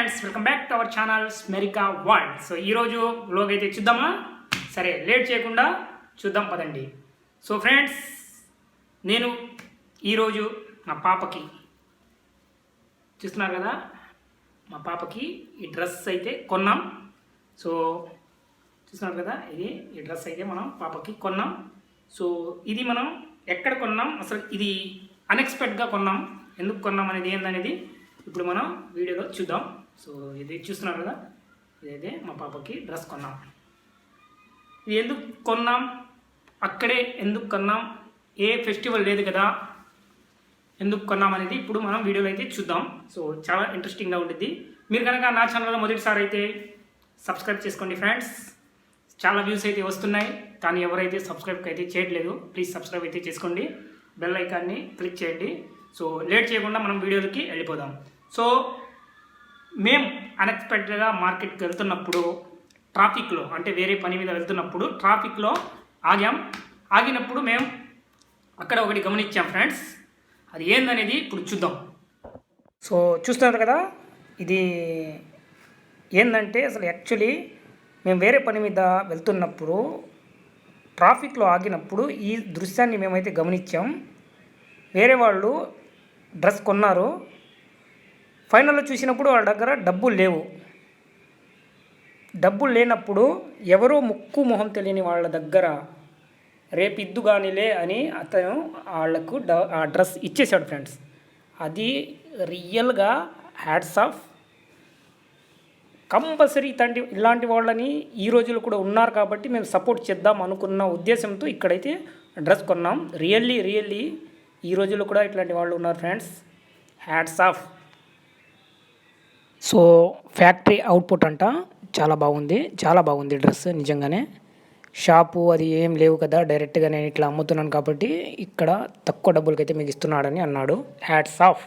Friends welcome back to our channel స్మెరికా world so ఈరోజు లోగ్ అయితే చూద్దామా? సరే లేట్ చేయకుండా చూద్దాం పదండి. సో ఫ్రెండ్స్ నేను ఈరోజు మా పాపకి చూస్తున్నారు కదా? మా పాపకి ఈ డ్రెస్ అయితే కొన్నాం. సో చూస్తున్నారు కదా? ఇది ఈ డ్రెస్ అయితే మనం పాపకి కొన్నాం. సో ఇది మనం ఎక్కడ కొన్నాం? అసలు ఇది అన్ఎక్స్పెక్ట్గా కొన్నాం. ఎందుకు కొన్నాం అనేది ఏందనేది ఇప్పుడు మనం వీడియోలో చూద్దాం. సో ఇది చూస్తున్నారు కదా? ఇదైతే మా పాపకి డ్రెస్ కొన్నాం. ఇది ఎందుకు కొన్నాం? అక్కడే ఎందుకు కొన్నాం? ఏ ఫెస్టివల్ లేదు కదా? ఎందుకు కొన్నాం అనేది ఇప్పుడు మనం వీడియోలో అయితే చూద్దాం. సో చాలా ఇంట్రెస్టింగ్గా ఉంటుంది మీరు కనుక నా ఛానల్లో మొదటిసారి అయితే సబ్స్క్రైబ్ చేసుకోండి ఫ్రెండ్స్ చాలా వ్యూస్ అయితే వస్తున్నాయి. కానీ ఎవరైతే సబ్స్క్రైబ్ అయితే చేయట్లేదు ప్లీజ్ సబ్స్క్రైబ్ అయితే చేసుకోండి. బెల్ ఐకాన్ని క్లిక్ చేయండి. సో లేట్ చేయకుండా మనం వీడియోలకి వెళ్ళిపోదాం. సో మేము అన్ఎక్స్పెక్టెడ్గా మార్కెట్కి వెళ్తున్నప్పుడు ట్రాఫిక్లో అంటే వేరే పని మీద వెళ్తున్నప్పుడు ట్రాఫిక్లో ఆగాం. ఆగినప్పుడు మేము అక్కడ ఒకటి గమనించాం ఫ్రెండ్స్. అది ఏందనేది ఇప్పుడు చూద్దాం. సో చూస్తున్నారు కదా ఇది ఏంటంటే అసలు యాక్చువల్లీ మేము వేరే పని మీద వెళ్తున్నప్పుడు ట్రాఫిక్లో ఆగినప్పుడు ఈ దృశ్యాన్ని మేమైతే గమనించాం. వేరే వాళ్ళు డ్రెస్ కొన్నారు. ఫైనల్లో చూసినప్పుడు వాళ్ళ దగ్గర డబ్బులు లేవు. డబ్బులు లేనప్పుడు ఎవరో ముక్కు మొహం తెలియని వాళ్ళ దగ్గర రేపు ఇద్దు కానిలే అని అతను వాళ్ళకు డ ఆ డ్రెస్ ఇచ్చేసాడు ఫ్రెండ్స్. అది రియల్గా హ్యాడ్స్ ఆఫ్ కంపల్సరీ ఇలాంటి ఇలాంటి వాళ్ళని ఈ రోజులు కూడా ఉన్నారు కాబట్టి మేము సపోర్ట్ చేద్దాం అనుకున్న ఉద్దేశంతో ఇక్కడైతే డ్రెస్ కొన్నాం. రియల్లీ రియల్లీ ఈ రోజుల్లో కూడా ఇట్లాంటి వాళ్ళు ఉన్నారు friends. Hats off. So factory output అంట చాలా బాగుంది. చాలా బాగుంది డ్రెస్ నిజంగానే. షాపు అది ఏం లేవు కదా డైరెక్ట్గా నేను ఇట్లా అమ్ముతున్నాను కాబట్టి ఇక్కడ తక్కువ డబ్బులకైతే మీకు ఇస్తున్నాడని అన్నాడు. Hats off.